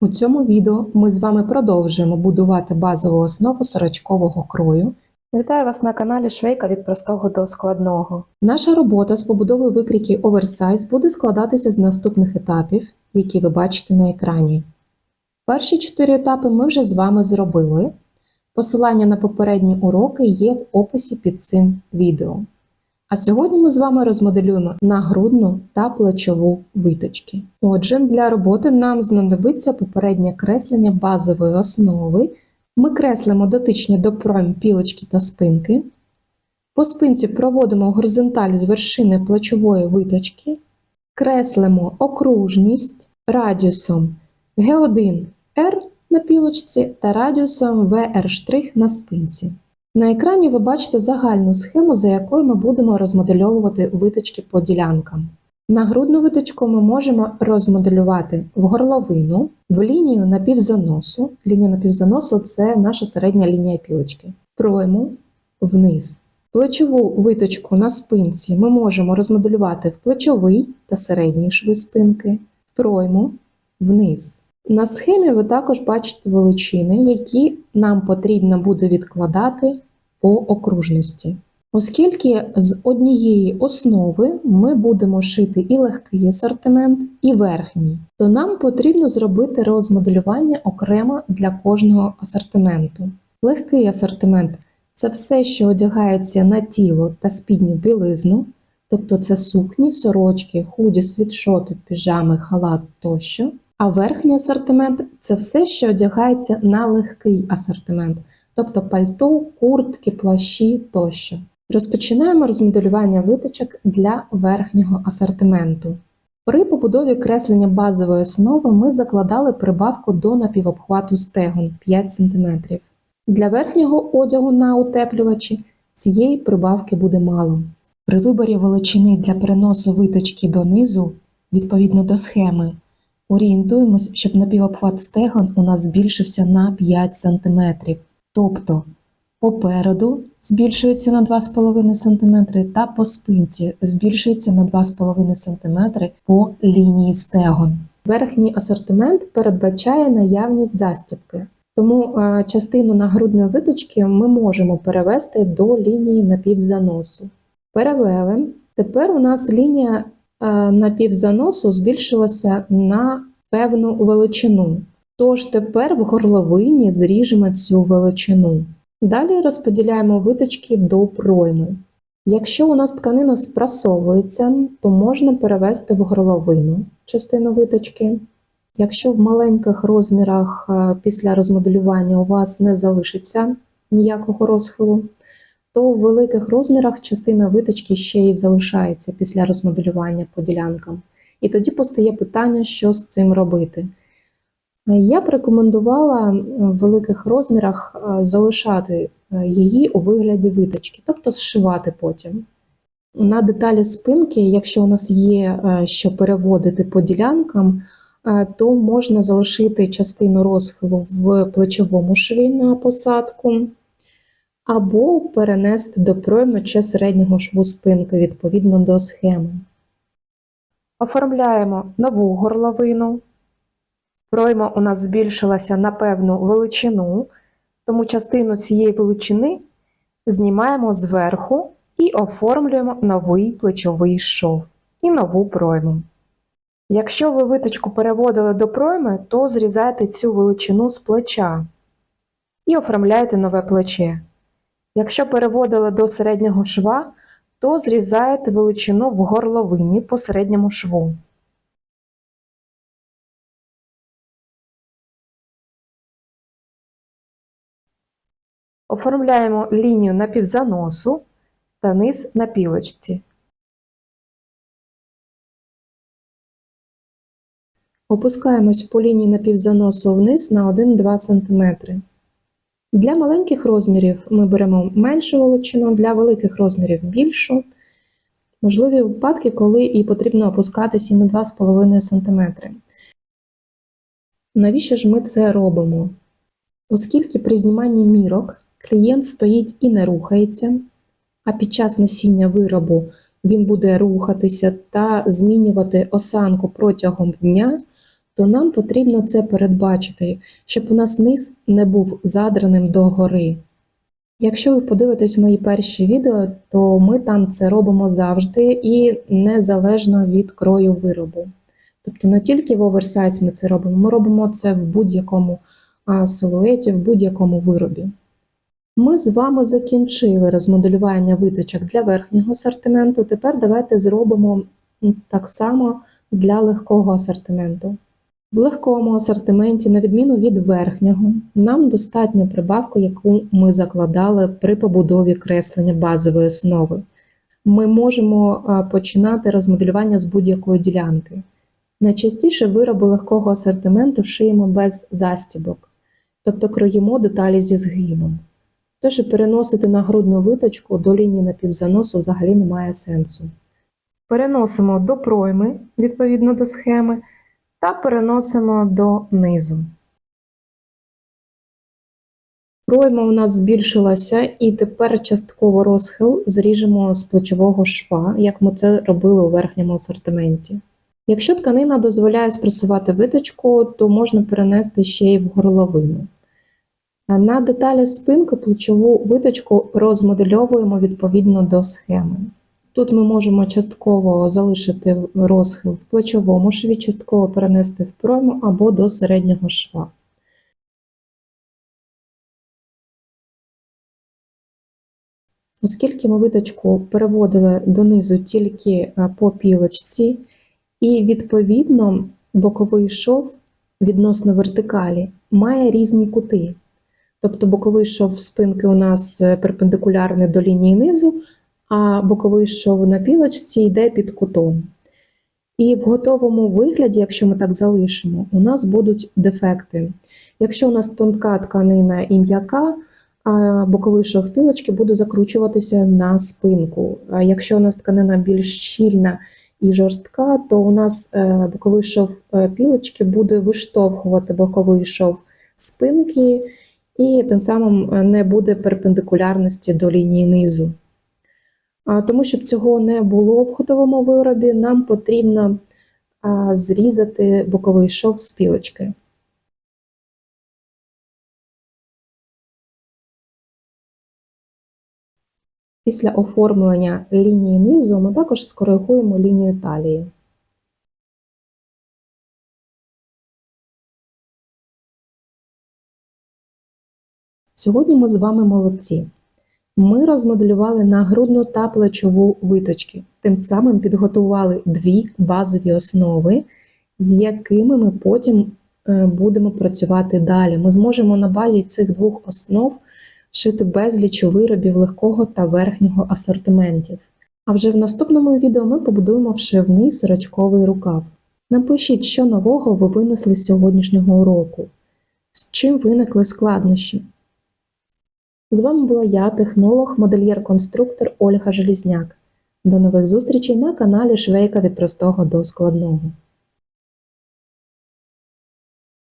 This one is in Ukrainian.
У цьому відео ми з вами продовжуємо будувати базову основу сорочкового крою. Вітаю вас на каналі Швейка від простого до складного. Наша робота з побудовою викрійки оверсайз буде складатися з наступних етапів, які ви бачите на екрані. Перші чотири етапи ми вже з вами зробили. Посилання на попередні уроки є в описі під цим відео. А сьогодні ми з вами розмоделюємо нагрудну та плечову виточки. Отже, для роботи нам знадобиться попереднє креслення базової основи. Ми креслимо дотичні до пройм пілочки та спинки. По спинці проводимо горизонталь з вершини плечової виточки, креслимо окружність радіусом Г1 R на пілочці та радіусом VR' на спинці. На екрані ви бачите загальну схему, за якою ми будемо розмодельовувати виточки по ділянкам. Нагрудну виточку ми можемо розмоделювати в горловину, в лінію напівзаносу. Лінія напівзаносу це наша середня лінія пілочки. Пройму вниз. Плечову виточку на спинці ми можемо розмоделювати в плечовий та середній шви спинки, пройму вниз. На схемі ви також бачите величини, які нам потрібно буде відкладати по окружності. Оскільки з однієї основи ми будемо шити і легкий асортимент, і верхній, то нам потрібно зробити розмоделювання окремо для кожного асортименту. Легкий асортимент це все, що одягається на тіло та спідню білизну, тобто це сукні, сорочки, худі, світшоти, піжами, халат тощо. А верхній асортимент це все, що одягається на легкий асортимент, тобто пальто, куртки, плащі тощо. Розпочинаємо розмоделювання виточок для верхнього асортименту. При побудові креслення базової основи ми закладали прибавку до напівобхвату стегон 5 см. Для верхнього одягу на утеплювачі цієї прибавки буде мало. При виборі величини для переносу виточки донизу, відповідно до схеми, орієнтуємось, щоб напівобхват стегон у нас збільшився на 5 см. Тобто попереду збільшується на 2,5 см та по спинці збільшується на 2,5 см по лінії стегон. Верхній асортимент передбачає наявність застібки, тому е, частину нагрудної виточки ми можемо перевести до лінії напівзаносу. Перевели. Тепер у нас лінія е, напівзаносу збільшилася на певну величину. Тож тепер в горловині зріжемо цю величину. Далі розподіляємо виточки до пройми. Якщо у нас тканина спрасовується, то можна перевести в горловину частину виточки. Якщо в маленьких розмірах е, після розмоделювання у вас не залишиться ніякого розхилу, то в великих розмірах частина виточки ще й залишається після розмоделювання по ділянкам. І тоді постає питання, що з цим робити. Я б рекомендувала в великих розмірах е, залишати е, її у вигляді виточки, тобто зшивати потім. На деталі спинки, якщо у нас є е, що переводити по ділянкам, то можна залишити частину розхилу в плечовому шві на посадку, або перенести до пройми чи середнього шву спинки відповідно до схеми. Оформляємо нову горловину. Пройма у нас збільшилася на певну величину, тому частину цієї величини знімаємо зверху і оформлюємо новий плечовий шов і нову пройму. Якщо ви виточку переводили до пройми, то зрізайте цю величину з плеча і оформляєте нове плече. Якщо переводили до середнього шва, то зрізаєте величину в горловині по середньому шву. Оформляємо лінію напівзаносу та низ на пілочці. Опускаємось по лінії напівзаносу вниз на 1-2 см. Для маленьких розмірів ми беремо меншу величину, для великих розмірів більшу. Можливі випадки, коли і потрібно опускатися і на 2,5 см. Навіщо ж ми це робимо? Оскільки при зніманні мірок клієнт стоїть і не рухається, а під час носіння виробу він буде рухатися та змінювати осанку протягом дня, то нам потрібно це передбачити, щоб у нас низ не був задраним догори. Якщо ви подивитесь мої перші відео, то ми там це робимо завжди і незалежно від крою виробу. Тобто не тільки в оверсайз ми це робимо, ми робимо це в будь-якому силуеті, в будь-якому виробі. Ми з вами закінчили розмоделювання виточок для верхнього асортименту. Тепер давайте зробимо так само для легкого асортименту. В легкому асортименті, на відміну від верхнього, нам достатньо прибавку, яку ми закладали при побудові креслення базової основи. Ми можемо починати розмоделювання з будь-якої ділянки. Найчастіше вироби легкого асортименту шиємо без застібок, тобто кроїмо деталі зі згином. Тож і переносити нагрудну виточку до лінії напівзаносу взагалі немає сенсу. Переносимо до пройми відповідно до схеми та переносимо до низу. Пройма у нас збільшилася, і тепер частково розхил зріжемо з плечового шва, як ми це робили у верхньому асортименті. Якщо тканина дозволяє спресувати виточку, то можна перенести ще й в горловину. На деталі спинки плечову виточку розмодельовуємо відповідно до схеми. Тут ми можемо частково залишити розхил в плечовому шві, частково перенести в пройму або до середнього шва. Оскільки ми виточку переводили донизу тільки е, по пілочці, і відповідно боковий шов відносно вертикалі має різні кути. Тобто боковий шов спинки у нас е, перпендикулярний до лінії низу, а боковий шов на пілочці йде під кутом. І в готовому вигляді, якщо ми так залишимо, у нас будуть дефекти. Якщо у нас тонка тканина і м'яка, боковий шов пілочки буде закручуватися на спинку. А якщо у нас тканина більш щільна і жорстка, то у нас е, боковий шов е, пілочки буде виштовхувати боковий шов спинки, і тим самим е, не буде перпендикулярності до лінії низу. Тому, щоб цього не було в ходовому виробі, нам потрібно зрізати боковий шов з пілочки. Після оформлення лінії низу ми також скоригуємо лінію талії. Сьогодні ми з вами молодці. Ми розмоделювали нагрудну та плечову виточки, тим самим підготували дві базові основи, з якими ми потім е, будемо працювати далі. Ми зможемо на базі цих двох основ шити безліч виробів легкого та верхнього асортиментів. А вже в наступному відео ми побудуємо вшивний сорочковий рукав. Напишіть, що нового ви винесли з сьогоднішнього уроку, з чим виникли складнощі. З вами була я, технолог, модельєр-конструктор Ольга Желізняк. До нових зустрічей на каналі Швейка від простого до складного.